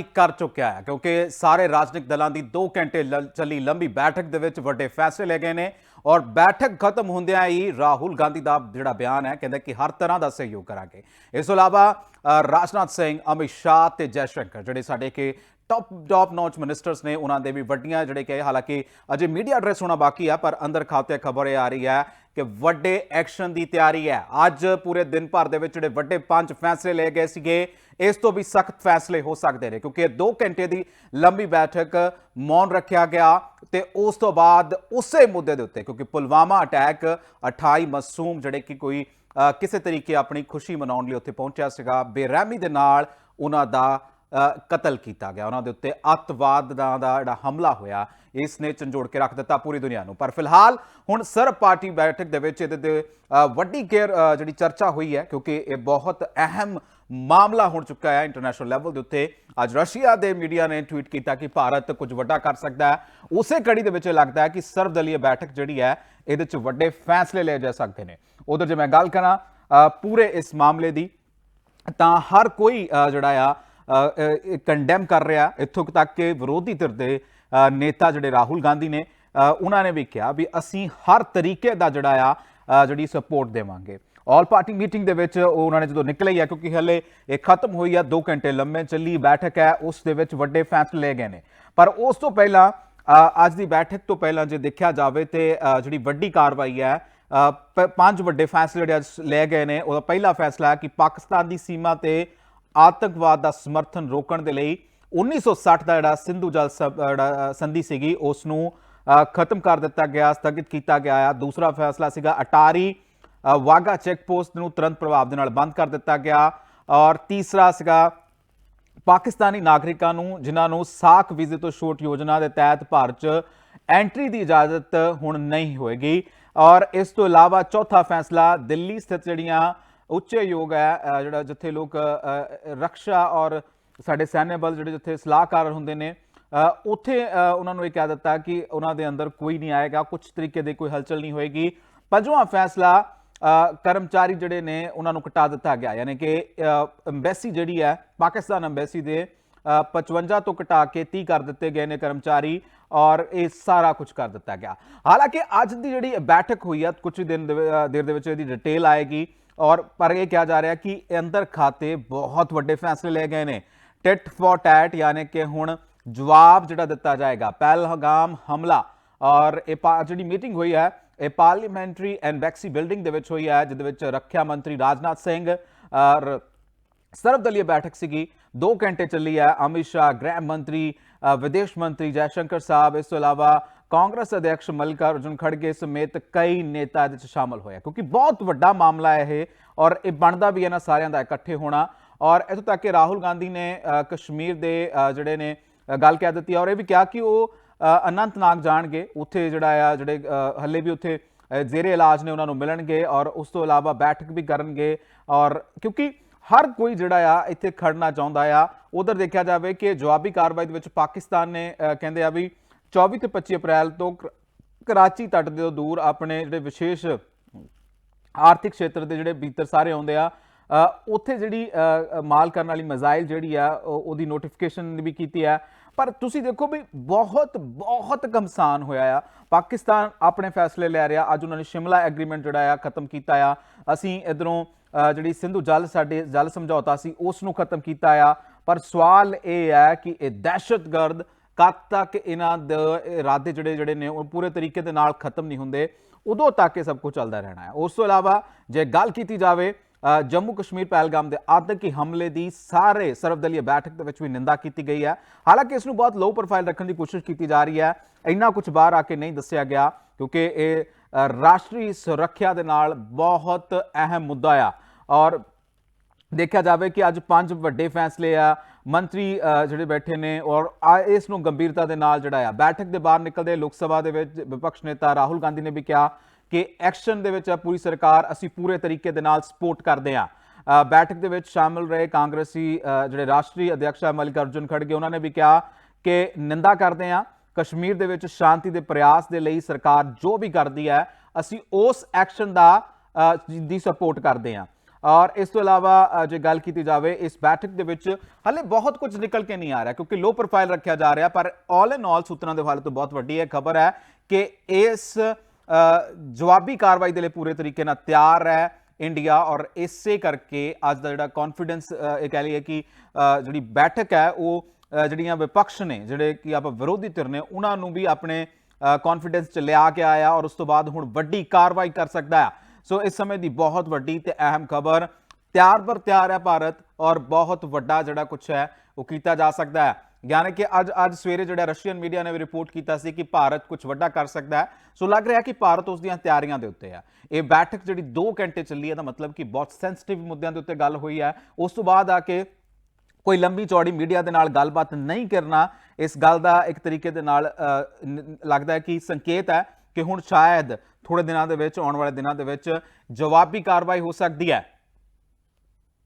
ਤਿਆਰੀ ਕਰ ਚੁੱਕਿਆ ਹੈ, ਕਿਉਂਕਿ ਸਾਰੇ ਰਾਜਨੀਤਿਕ ਦਲਾਂ ਦੀ 2 ਘੰਟੇ ਚੱਲੀ ਲੰਬੀ ਬੈਠਕ ਦੇ ਵਿੱਚ ਵੱਡੇ ਫੈਸਲੇ ਲਏ ਗਏ ਨੇ ਔਰ ਬੈਠਕ ਖਤਮ ਹੁੰਦਿਆਂ ਹੀ ਰਾਹੁਲ ਗਾਂਧੀ ਦਾ ਜਿਹੜਾ ਬਿਆਨ ਹੈ, ਕਹਿੰਦੇ ਕਿ ਹਰ ਤਰ੍ਹਾਂ ਦਾ ਸਹਿਯੋਗ ਕਰਾਂਗੇ। ਇਸ ਤੋਂ ਇਲਾਵਾ ਰਾਜਨਾਥ ਸਿੰਘ, ਅਮਿਤ ਸ਼ਾਹ ਤੇ ਜੈ ਸ਼ੰਕਰ, ਜਿਹੜੇ ਸਾਡੇ ਕਿ ਟੌਪ ਟੌਪ ਨੌਚ ਮਿਨਿਸਟਰਸ ਨੇ, ਉਹਨਾਂ ਦੇ ਵੀ ਵੱਡੀਆਂ ਜਿਹੜੇ ਕਿ ਹਾਲਾਂਕਿ ਅਜੇ ਮੀਡੀਆ ਐਡਰੈਸ ਹੋਣਾ ਬਾਕੀ ਆ, ਪਰ ਅੰਦਰ ਖਾਤੇ ਖਬਰ ਇਹ ਆ ਰਹੀ ਹੈ ਕਿ ਵੱਡੇ ਐਕਸ਼ਨ ਦੀ ਤਿਆਰੀ ਹੈ। ਅੱਜ ਪੂਰੇ ਦਿਨ ਭਰ ਦੇ ਵਿੱਚ ਜਿਹੜੇ ਵੱਡੇ ਪੰਜ ਫੈਸਲੇ ਲਏ ਗਏ ਸੀਗੇ, ਇਸ ਤੋਂ ਵੀ ਸਖਤ ਫੈਸਲੇ ਹੋ ਸਕਦੇ ਨੇ, ਕਿਉਂਕਿ ਇਹ 2 ਘੰਟੇ ਦੀ ਲੰਬੀ ਬੈਠਕ ਮੌਨ ਰੱਖਿਆ ਗਿਆ ਤੇ ਉਸ ਤੋਂ ਬਾਅਦ ਉਸੇ ਮੁੱਦੇ ਦੇ ਉੱਤੇ, ਕਿਉਂਕਿ ਪੁਲਵਾਮਾ ਅਟੈਕ 28 ਮਾਸੂਮ ਜਿਹੜੇ ਕਿ ਕੋਈ ਕਿਸੇ ਤਰੀਕੇ ਆਪਣੀ ਖੁਸ਼ੀ ਮਨਾਉਣ ਲਈ ਉੱਥੇ ਪਹੁੰਚਿਆ ਸੀਗਾ, ਬੇਰਹਿਮੀ ਦੇ ਨਾਲ ਉਹਨਾਂ ਦਾ ਕਤਲ ਕੀਤਾ ਗਿਆ। ਉਹਨਾਂ ਦੇ ਉੱਤੇ ਅੱਤਵਾਦ ਦਾ ਜਿਹੜਾ ਹਮਲਾ ਹੋਇਆ ਇਸ ਨੇ ਝੰਜੋੜ ਕੇ ਰੱਖ ਦਿੱਤਾ ਪੂਰੀ ਦੁਨੀਆ ਨੂੰ। ਪਰ ਫਿਲਹਾਲ ਹੁਣ ਸਰਬ ਪਾਰਟੀ ਬੈਠਕ ਦੇ ਵਿੱਚ ਇਹਦੇ ਤੇ ਵੱਡੀ ਕੇਅਰ ਜਿਹੜੀ ਚਰਚਾ ਹੋਈ ਹੈ, ਕਿਉਂਕਿ ਇਹ ਬਹੁਤ ਅਹਿਮ ਮਾਮਲਾ ਹੋ ਚੁੱਕਾ ਹੈ ਇੰਟਰਨੈਸ਼ਨਲ ਲੈਵਲ ਦੇ ਉੱਤੇ। ਅੱਜ ਰਸ਼ੀਆ ਦੇ ਮੀਡੀਆ ਨੇ ਟਵੀਟ ਕੀਤਾ ਕਿ ਭਾਰਤ ਕੁਝ ਵੱਡਾ ਕਰ ਸਕਦਾ ਹੈ। ਉਸੇ ਕੜੀ ਦੇ ਵਿੱਚ ਲੱਗਦਾ ਹੈ ਕਿ ਸਰਵਦਲੀय ਬੈਠਕ ਜਿਹੜੀ ਹੈ, ਇਹਦੇ ਵਿੱਚ ਵੱਡੇ ਫੈਸਲੇ ਲਏ ਜਾ ਸਕਦੇ ਨੇ। ਉਧਰ ਜੇ ਮੈਂ ਗੱਲ ਕਰਾਂ ਪੂਰੇ ਇਸ ਮਾਮਲੇ ਦੀ, ਤਾਂ ਹਰ ਕੋਈ ਜਿਹੜਾ ਆ ਕੰਡੈਮ ਕਰ ਰਿਹਾ ਇੱਥੋਂ ਤੱਕ ਕਿ ਵਿਰੋਧੀ ਧਿਰ ਦੇ ਨੇਤਾ ਜਿਹੜੇ ਰਾਹੁਲ ਗਾਂਧੀ ਨੇ ਉਹਨਾਂ ਨੇ ਵੀ ਕਿਹਾ ਵੀ ਅਸੀਂ ਹਰ ਤਰੀਕੇ ਦਾ ਜਿਹੜਾ ਆ ਜਿਹੜੀ ਸਪੋਰਟ ਦੇਵਾਂਗੇ। ਆਲ ਪਾਰਟੀ ਮੀਟਿੰਗ ਦੇ ਵਿੱਚ ਉਹ ਉਹਨਾਂ ਨੇ ਜਦੋਂ ਨਿਕਲੇ ਹੀ ਆ, ਕਿਉਂਕਿ ਹਲੇ ਇਹ ਖਤਮ ਹੋਈ ਆ 2 ਘੰਟੇ ਲੰਮੇ ਚੱਲੀ ਬੈਠਕ ਹੈ, ਉਸ ਦੇ ਵਿੱਚ ਵੱਡੇ ਫੈਸਲੇ ਲਏ ਗਏ ਨੇ। ਪਰ ਉਸ ਤੋਂ ਪਹਿਲਾਂ ਅੱਜ ਦੀ ਬੈਠਕ ਤੋਂ ਪਹਿਲਾਂ ਜੇ ਦੇਖਿਆ ਜਾਵੇ ਤੇ ਜਿਹੜੀ ਵੱਡੀ ਕਾਰਵਾਈ ਹੈ ਪ- ਪੰਜ ਵੱਡੇ ਫੈਸਲੇ ਜਿਹੜੇ ਅੱਜ ਲਏ ਗਏ ਨੇ। ਉਹਦਾ ਪਹਿਲਾ ਫੈਸਲਾ ਹੈ ਕਿ ਪਾਕਿਸਤਾਨ ਦੀ ਸੀਮਾ ਤੇ ਆਤੰਕਵਾਦ ਦਾ ਸਮਰਥਨ ਰੋਕਣ ਦੇ ਲਈ 1960 ਦਾ ਜਿਹੜਾ ਸਿੰਧੂ ਜਲ ਸ- ਸੰਧੀ ਸੀਗੀ ਉਸ ਨੂੰ ਖਤਮ ਕਰ ਦਿੱਤਾ ਗਿਆ ਸਥਗਿਤ ਕੀਤਾ ਗਿਆ ਆ। ਦੂਸਰਾ ਫੈਸਲਾ ਸੀਗਾ ਅਟਾਰੀ ਅ, ਵਾਗਾ ਚੈੱਕ ਪੋਸਟ ਨੂੰ ਤੁਰੰਤ ਪ੍ਰਭਾਵ ਦੇ ਨਾਲ ਬੰਦ ਕਰ ਦਿੱਤਾ ਗਿਆ। ਔਰ ਤੀਸਰਾ ਸੀਗਾ ਪਾਕਿਸਤਾਨੀ ਨਾਗਰਿਕਾਂ ਨੂੰ ਜਿਨ੍ਹਾਂ ਨੂੰ ਸਾਖ ਵੀਜ਼ੇ ਤੋਂ ਛੋਟ ਯੋਜਨਾ ਦੇ ਤਹਿਤ ਭਾਰਤ 'ਚ ਐਂਟਰੀ ਦੀ ਇਜਾਜ਼ਤ ਹੁਣ ਨਹੀਂ ਹੋਏਗੀ। ਔਰ ਇਸ ਤੋਂ ਇਲਾਵਾ ਚੌਥਾ ਫੈਸਲਾ ਦਿੱਲੀ ਸਥਿਤ ਜਿਹੜੀਆਂ ਉੱਚ ਯੋਗ ਹੈ ਜਿਹੜਾ ਜਿੱਥੇ ਲੋਕ ਅ, ਰੱਖਿਆ ਔਰ ਸਾਡੇ ਸੈਨਿਕ ਬਲ ਜਿਹੜੇ ਜਿੱਥੇ ਸਲਾਹਕਾਰ ਹੁੰਦੇ ਨੇ ਅ, ਉੱਥੇ ਉਹਨਾਂ ਨੂੰ ਇਹ ਕਹਿ ਦਿੱਤਾ ਕਿ ਉਹਨਾਂ ਦੇ ਅੰਦਰ ਕੋਈ ਨਹੀਂ ਆਏਗਾ ਕੁਝ ਤਰੀਕੇ ਦੀ ਕੋਈ ਹਲਚਲ ਨਹੀਂ ਹੋਏਗੀ। ਪੰਜਵਾਂ ਫੈਸਲਾ ਕਰਮਚਾਰੀ ਜਿਹੜੇ ਨੇ ਉਹਨਾਂ ਨੂੰ ਕਟਾ ਦਿੱਤਾ ਗਿਆ ਯਾਨੀ ਕਿ ਐਮਬੈਸੀ ਜਿਹੜੀ ਹੈ ਪਾਕਿਸਤਾਨ ਐਮਬੈਸੀ ਦੇ ਅ, 55 ਤੋਂ ਘਟਾ ਕੇ 30 ਕਰ ਦਿੱਤੇ ਗਏ ਨੇ ਕਰਮਚਾਰੀ ਔਰ ਇਹ ਸਾਰਾ ਕੁਝ ਕਰ ਦਿੱਤਾ ਗਿਆ। ਹਾਲਾਂਕਿ ਅੱਜ ਦੀ ਜਿਹੜੀ ਬੈਠਕ ਹੋਈ ਆ ਕੁਝ ਦਿਨ ਦੇਰ ਦੇ ਵਿੱਚ ਇਹਦੀ ਡਿਟੇਲ ਆਏਗੀ। ਔਰ ਪਰ ਇਹ ਕਿਹਾ ਜਾ ਰਿਹਾ ਕਿ ਇਹ ਅੰਦਰ ਖਾਤੇ ਬਹੁਤ ਵੱਡੇ ਫੈਸਲੇ ਲਏ ਗਏ ਨੇ ਟਿਟ ਫॉर ਟੈਟ ਯਾਨੀ ਕਿ ਹੁਣ ਜਵਾਬ ਜਿਹੜਾ ਦਿੱਤਾ ਜਾਏਗਾ ਪਹਿਲਗਾਮ ਹਮਲਾ ਔਰ ਇਹ ਪਾ- ਜਿਹੜੀ ਮੀਟਿੰਗ ਹੋਈ ਹੈ ਇਹ ਪਾਰਲੀਮੈਂਟਰੀ ਐਮਬੈਸੀ ਬਿਲਡਿੰਗ ਦੇ ਵਿੱਚ ਹੋਈ ਹੈ ਜਿਹਦੇ ਵਿੱਚ ਰੱਖਿਆ ਮੰਤਰੀ ਰਾਜਨਾਥ ਸਿੰਘ ਔਰ ਸਰਵਦਲੀय ਬੈਠਕ ਸੀਗੀ 2 ਘੰਟੇ ਚੱਲੀ ਹੈ ਅਮਿਤ ਸ਼ਾਹ ਗ੍ਰਹਿ ਮੰਤਰੀ ਅ, ਵਿਦੇਸ਼ ਮੰਤਰੀ ਜੈ ਸ਼ੰਕਰ ਸਾਹਿਬ ਇਸ ਤੋਂ ਇਲਾਵਾ ਕਾਂਗਰਸ ਅਧਿਕਸ਼ ਮੱਲਿਕਾਰਜੁਨ ਖੜਗੇ ਸਮੇਤ ਕਈ ਨੇਤਾ ਇਹਦੇ ਵਿੱਚ ਸ਼ਾਮਲ ਹੋਇਆ ਕਿਉਂਕਿ ਬਹੁਤ ਵੱਡਾ ਮਾਮਲਾ ਹੈ ਇਹ ਔਰ ਇਹ ਬਣਦਾ ਵੀ ਇਹਨਾਂ ਸਾਰਿਆਂ ਦਾ ਇਕੱਠੇ ਹੋਣਾ। ਔਰ ਇੱਥੋਂ ਤੱਕ ਕਿ ਰਾਹੁਲ ਗਾਂਧੀ ਨੇ ਕਸ਼ਮੀਰ ਦੇ ਜਿਹੜੇ ਨੇ ਗੱਲ ਕਹਿ ਦਿੱਤੀ ਔਰ ਇਹ ਵੀ ਕਿਹਾ ਕਿ ਉਹ ਅਨੰਤਨਾਗ ਜਾਣਗੇ। ਉੱਥੇ ਜਿਹੜਾ ਆ ਜਿਹੜੇ ਅ, ਹੱਲੇ ਵੀ ਉੱਥੇ ਜ਼ੇਰੇ ਇਲਾਜ ਨੇ ਉਹਨਾਂ ਨੂੰ ਮਿਲਣਗੇ ਔਰ ਉਸ ਤੋਂ ਇਲਾਵਾ ਬੈਠਕ ਵੀ ਕਰਨਗੇ। ਔਰ ਕਿਉਂਕਿ ਹਰ ਕੋਈ ਜਿਹੜਾ ਆ ਇੱਥੇ ਖੜਨਾ ਚਾਹੁੰਦਾ ਆ ਉਧਰ ਦੇਖਿਆ ਜਾਵੇ ਕਿ ਜਵਾਬੀ ਕਾਰਵਾਈ ਦੇ ਵਿੱਚ ਪਾਕਿਸਤਾਨ ਨੇ ਕਹਿੰਦੇ ਆ ਵੀ 24 ਤੇ 25 ਅਪ੍ਰੈਲ ਤੋਂ ਕਰ- ਕਰਾਚੀ ਤੱਟ ਦੇ ਤੋਂ ਦੂਰ ਆਪਣੇ ਜਿਹੜੇ ਵਿਸ਼ੇਸ਼ ਆਰਥਿਕ ਖੇਤਰ ਦੇ ਜਿਹੜੇ ਬੀਤਰ ਸਾਰੇ ਆਉਂਦੇ ਆ ਉੱਥੇ ਜਿਹੜੀ ਮਾਲ ਕਰਨ ਵਾਲੀ ਮਜ਼ਾਈਲ ਜਿਹੜੀ ਆ, ਉਹ- ਉਹਦੀ ਨੋਟੀਫਿਕੇਸ਼ਨ ਵੀ ਕੀਤੀ ਆ। ਪਰ ਤੁਸੀਂ ਦੇਖੋ ਵੀ ਬਹੁਤ ਬਹੁਤ ਕਮਸਾਨ ਹੋਇਆ ਆ। ਪਾਕਿਸਤਾਨ ਆਪਣੇ ਫੈਸਲੇ ਲੈ ਰਿਹਾ, ਅੱਜ ਉਹਨਾਂ ਨੇ ਸ਼ਿਮਲਾ ਐਗਰੀਮੈਂਟ ਜਿਹੜਾ ਆ, ਖਤਮ ਕੀਤਾ ਆ। ਅਸੀਂ ਇਧਰੋਂ ਜਿਹੜੀ ਸਿੰਧੂ ਜਲ ਸਾਡੇ, ਜਲ ਸਮਝੌਤਾ ਸੀ, ਉਸ ਨੂੰ ਖਤਮ ਕੀਤਾ ਆ। ਪਰ ਸਵਾਲ ਇਹ ਹੈ ਕਿ ਇਹ ਦਹਿਸ਼ਤਗਰਦ ਕਦ ਤੱਕ ਇਹਨਾਂ ਦੇ ਇਰਾਦੇ ਜਿਹੜੇ ਜਿਹੜੇ ਨੇ, ਉਹ ਪੂਰੇ ਤਰੀਕੇ ਦੇ ਨਾਲ ਖਤਮ ਨਹੀਂ ਹੁੰਦੇ, ਉਦੋਂ ਤੱਕ ਇਹ ਸਭ ਕੁਝ ਚੱਲਦਾ ਰਹਿਣਾ ਹੈ। ਉਸ ਤੋਂ ਇਲਾਵਾ ਜੇ ਗੱਲ ਕੀਤੀ ਜਾਵੇ ਜੰਮੂ ਕਸ਼ਮੀਰ ਪਹਿਲਗਾਮ ਦੇ ਆਤੰਕੀ ਹਮਲੇ ਦੀ, ਸਾਰੇ ਸਰਵਦਲੀय ਬੈਠਕ ਦੇ ਵਿੱਚ ਵੀ ਨਿੰਦਾ ਕੀਤੀ ਗਈ ਹੈ। ਹਾਲਾਂਕਿ ਇਸ ਨੂੰ ਬਹੁਤ ਲੋ ਪ੍ਰੋਫਾਈਲ ਰੱਖਣ ਦੀ ਕੋਸ਼ਿਸ਼ ਕੀਤੀ ਜਾ ਰਹੀ ਹੈ। ਇੰਨਾ ਕੁਝ ਬਾਹਰ ਆ ਕੇ ਨਹੀਂ ਦੱਸਿਆ ਗਿਆ, ਕਿਉਂਕਿ ਇਹ ਰਾਸ਼ਟਰੀ ਸੁਰੱਖਿਆ ਦੇ ਨਾਲ ਬਹੁਤ ਅਹਿਮ ਮੁੱਦਾ ਆ। ਔਰ ਦੇਖਿਆ ਜਾਵੇ ਕਿ ਅੱਜ ਪੰਜ ਵੱਡੇ ਫੈਸਲੇ ਆ, ਮੰਤਰੀ ਜਿਹੜੇ ਬੈਠੇ ਨੇ ਔਰ ਆ- ਇਸ ਨੂੰ ਗੰਭੀਰਤਾ ਦੇ ਨਾਲ ਜਿਹੜਾ ਆ, ਬੈਠਕ ਦੇ ਬਾਹਰ ਨਿਕਲਦੇ ਲੋਕ ਸਭਾ ਦੇ ਵਿੱਚ ਵਿਪਕਸ਼ ਨੇਤਾ ਰਾਹੁਲ ਗਾਂਧੀ ਨੇ ਵੀ ਕਿਹਾ ਕਿ ਐਕਸ਼ਨ ਦੇ ਵਿੱਚ ਆ ਪੂਰੀ ਸਰਕਾਰ, ਅਸੀਂ ਪੂਰੇ ਤਰੀਕੇ ਦੇ ਨਾਲ ਸਪੋਰਟ ਕਰਦੇ ਆ। ਬੈਠਕ ਦੇ ਵਿੱਚ ਸ਼ਾਮਲ ਰਹੇ ਕਾਂਗਰਸੀ ਜਿਹੜੇ ਰਾਸ਼ਟਰੀ ਅਧਿਕਸ਼ ਆ, ਮੱਲਿਕਾਰਜੁਨ ਖੜਗੇ, ਉਹਨਾਂ ਨੇ ਵੀ ਕਿਹਾ ਕਿ ਨਿੰਦਾ ਕਰਦੇ ਆ, ਕਸ਼ਮੀਰ ਦੇ ਵਿੱਚ ਸ਼ਾਂਤੀ ਦੇ ਪ੍ਰਯਾਸ ਦੇ ਲਈ ਸਰਕਾਰ ਜੋ ਵੀ ਕਰਦੀ ਹੈ, ਅਸੀਂ ਉਸ ਐਕਸ਼ਨ ਦਾ ਦੀ ਸਪੋਰਟ ਕਰਦੇ ਆ। ਔਰ ਇਸ ਤੋਂ ਇਲਾਵਾ ਜੇ ਗੱਲ ਕੀਤੀ ਜਾਵੇ, ਇਸ ਬੈਠਕ ਦੇ ਵਿੱਚ ਹਲੇ ਬਹੁਤ ਕੁਝ ਨਿਕਲ ਕੇ ਨਹੀਂ ਆ ਰਿਹਾ ਕਿਉਂਕਿ ਲੋ ਪ੍ਰੋਫਾਈਲ ਰੱਖਿਆ ਜਾ ਰਿਹਾ, ਪਰ ਆਲ ਇਨ ਆਲ ਸੂਤਰਾਂ ਦੇ ਹਵਾਲੇ ਤੋਂ ਬਹੁਤ ਵੱਡੀ ਇਹ ਖਬਰ ਹੈ ਕਿ ਇਸ ਜਵਾਬੀ ਕਾਰਵਾਈ ਦੇ ਲਈ ਪੂਰੇ ਤਰੀਕੇ ਨਾਲ ਤਿਆਰ ਹੈ ਇੰਡੀਆ ਔਰ ਇਸੇ ਕਰਕੇ ਅੱਜ ਦਾ ਜਿਹੜਾ ਕੌਨਫੀਡੈਂਸ ਇਹ ਕਹਿ ਲਈਏ ਕਿ ਜਿਹੜੀ ਬੈਠਕ ਹੈ, ਉਹ ਜਿਹੜੀਆਂ ਵਿਪਕਸ਼ ਨੇ, ਜਿਹੜੇ ਕਿ ਆਪਾਂ ਵਿਰੋਧੀ ਧਿਰ ਨੇ, ਉਹਨਾਂ ਨੂੰ ਵੀ ਆਪਣੇ ਕੌਨਫੀਡੈਂਸ ਚ ਲਿਆ ਕੇ ਆਇਆ ਔਰ ਉਸ ਤੋਂ ਬਾਅਦ ਹੁਣ ਵੱਡੀ ਕਾਰਵਾਈ ਕਰ ਸਕਦਾ ਹੈ। ਸੋ ਇਸ ਸਮੇਂ ਦੀ ਬਹੁਤ ਵੱਡੀ ਤੇ ਅਹਿਮ ਖਬਰ, ਤਿਆਰ ਪਰ ਤਿਆਰ ਹੈ ਭਾਰਤ ਔਰ ਬਹੁਤ ਵੱਡਾ ਜਿਹੜਾ ਕੁਝ ਹੈ, ਉਹ ਕੀਤਾ ਜਾ ਸਕਦਾ ਹੈ। ਯਾਨੀ ਕਿ ਅੱਜ ਅੱਜ ਸਵੇਰੇ ਜਿਹੜਾ ਰਸ਼ੀਅਨ ਮੀਡੀਆ ਨੇ ਵੀ ਰਿਪੋਰਟ ਕੀਤਾ ਸੀ ਕਿ ਭਾਰਤ ਕੁਝ ਵੱਡਾ ਕਰ ਸਕਦਾ ਹੈ। ਸੋ ਲੱਗ ਰਿਹਾ ਕਿ ਭਾਰਤ ਉਸ ਦੀਆਂ ਤਿਆਰੀਆਂ ਦੇ ਉੱਤੇ ਹੈ। ਇਹ ਬੈਠਕ ਜਿਹੜੀ 2 ਘੰਟੇ ਚੱਲੀ ਹੈ ਦਾ ਮਤਲਬ ਕਿ ਬਹੁਤ ਸੈਂਸਿਟਿਵ ਮੁੱਦਿਆਂ ਦੇ ਉੱਤੇ ਗੱਲ ਹੋਈ ਹੈ। ਉਸ ਤੋਂ ਬਾਅਦ ਆ ਕੇ ਕੋਈ ਲੰਬੀ ਚੌੜੀ ਮੀਡੀਆ ਦੇ ਨਾਲ ਗੱਲਬਾਤ ਨਹੀਂ ਕਰਨਾ, ਇਸ ਗੱਲ ਦਾ ਇੱਕ ਤਰੀਕੇ ਦੇ ਨਾਲ ਲੱਗਦਾ ਹੈ ਕਿ ਸੰਕੇਤ ਹੈ ਕਿ ਹੁਣ ਸ਼ਾਇਦ ਥੋੜੇ ਦਿਨਾਂ ਦੇ ਵਿੱਚ ਆਉਣ ਵਾਲੇ ਦਿਨਾਂ ਦੇ ਵਿੱਚ ਜਵਾਬੀ ਕਾਰਵਾਈ ਹੋ ਸਕਦੀ ਹੈ।